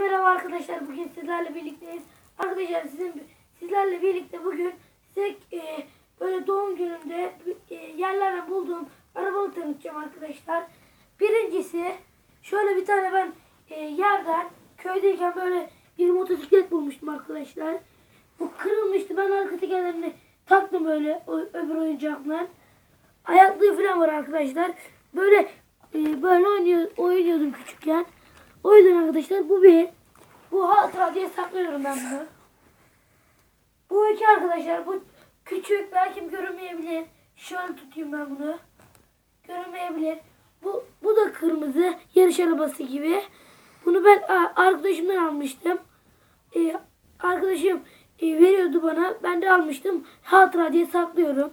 merhaba arkadaşlar. Bugün sizlerle birlikteyiz. Arkadaşlar sizin sizlerle birlikte bugün size e, böyle doğum günümde e, yerlerden bulduğum arabalı tanıtacağım arkadaşlar. Birincisi şöyle bir tane ben e, yerden köydeyken böyle bir motosiklet bulmuştum arkadaşlar. Bu kırılmıştı. Ben arka tekerlerini taktım böyle o, öbür oyuncakla. Ayaklığı falan var arkadaşlar. Böyle e, böyle oynuyor, oynuyordum küçükken. O yüzden arkadaşlar bu bir. Bu hatıra diye saklıyorum ben bunu. Bu iki arkadaşlar. Bu küçük belki görünmeyebilir. Şöyle tutayım ben bunu. Görünmeyebilir. Bu, bu da kırmızı. Yarış arabası gibi. Bunu ben arkadaşımdan almıştım. E, arkadaşım e, veriyordu bana. Ben de almıştım. Hatıra diye saklıyorum.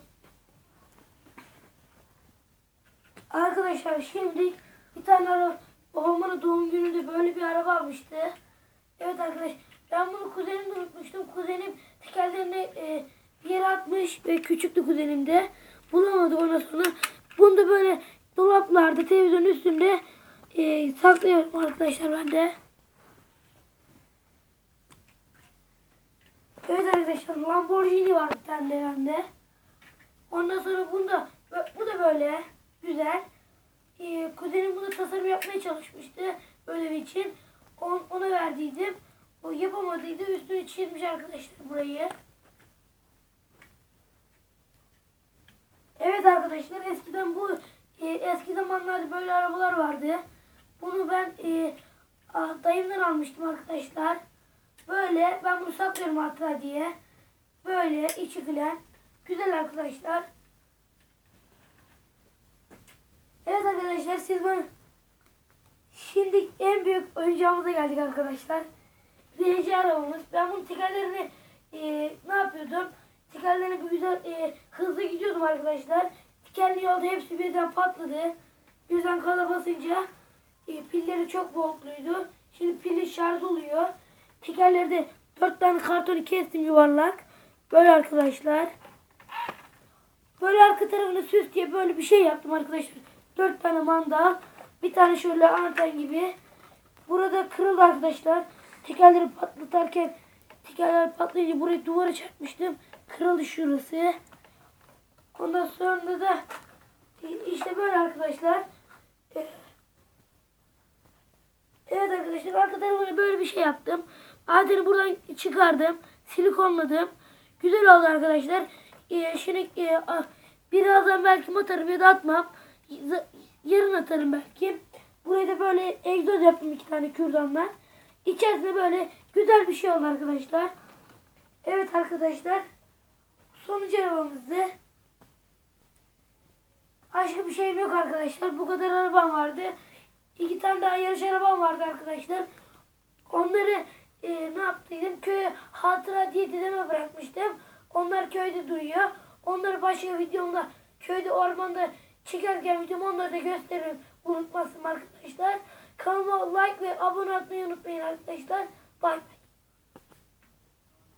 Arkadaşlar şimdi bir tane araba babamın doğum gününde böyle bir araba almıştı. Evet arkadaş ben bunu kuzenimde unutmuştum. Kuzenim tekerlerini e, bir yere atmış ve küçüktü kuzenim de. Bulamadı ondan sonra. Bunu da böyle dolaplarda televizyon üstünde e, saklıyorum arkadaşlar ben de. Evet arkadaşlar Lamborghini var bir tane de bende. Ondan sonra bunda bu da böyle güzel. Ee, kuzenim bunu tasarım yapmaya çalışmıştı ödev için. On, ona verdiydim. O yapamadıydı. Üstünü çizmiş arkadaşlar burayı. Evet arkadaşlar eskiden bu e, eski zamanlarda böyle arabalar vardı. Bunu ben e, ah, dayımdan almıştım arkadaşlar. Böyle ben bunu saklıyorum hatıra diye. Böyle içi filan. Güzel arkadaşlar. Evet arkadaşlar siz bana şimdi en büyük oyuncağımıza geldik arkadaşlar. Birinci arabamız. Ben bunun tekerlerini e, ne yapıyordum? Tekerlerini bir güzel e, hızlı gidiyordum arkadaşlar. Tekerli yolda hepsi birden patladı. Birden kala basınca e, pilleri çok voltluydu. Şimdi pili şarj oluyor. Tekerlerde dört tane kartonu kestim yuvarlak. Böyle arkadaşlar. Böyle arka tarafını süs diye böyle bir şey yaptım arkadaşlar. Dört tane mandal. Bir tane şöyle anten gibi. Burada kırıldı arkadaşlar. Tekerleri patlatarken tekerler patlayınca burayı duvara çarpmıştım. Kırıldı şurası. Ondan sonra da işte böyle arkadaşlar. Ee, Evet arkadaşlar arka tarafına böyle bir şey yaptım. Anteni buradan çıkardım. Silikonladım. Güzel oldu arkadaşlar. Ee, şimdi e, ah, birazdan belki atarım ya da atmam. Yarın atarım belki. Buraya da böyle egzoz yaptım iki tane kürdanla. İçerisinde böyle güzel bir şey oldu arkadaşlar. Evet arkadaşlar. Sonucu arabamızdı. Başka bir şeyim yok arkadaşlar. Bu kadar arabam vardı. İki tane daha yarış arabam vardı arkadaşlar. Onları e, ne yaptıydım? Köye hatıra diye dedeme bırakmıştım. Onlar köyde duruyor. Onları başka videomda köyde ormanda çekerken videomu onları da gösteririm. Unutmasın arkadaşlar. Kanalıma like ve abone olmayı unutmayın arkadaşlar. Bye.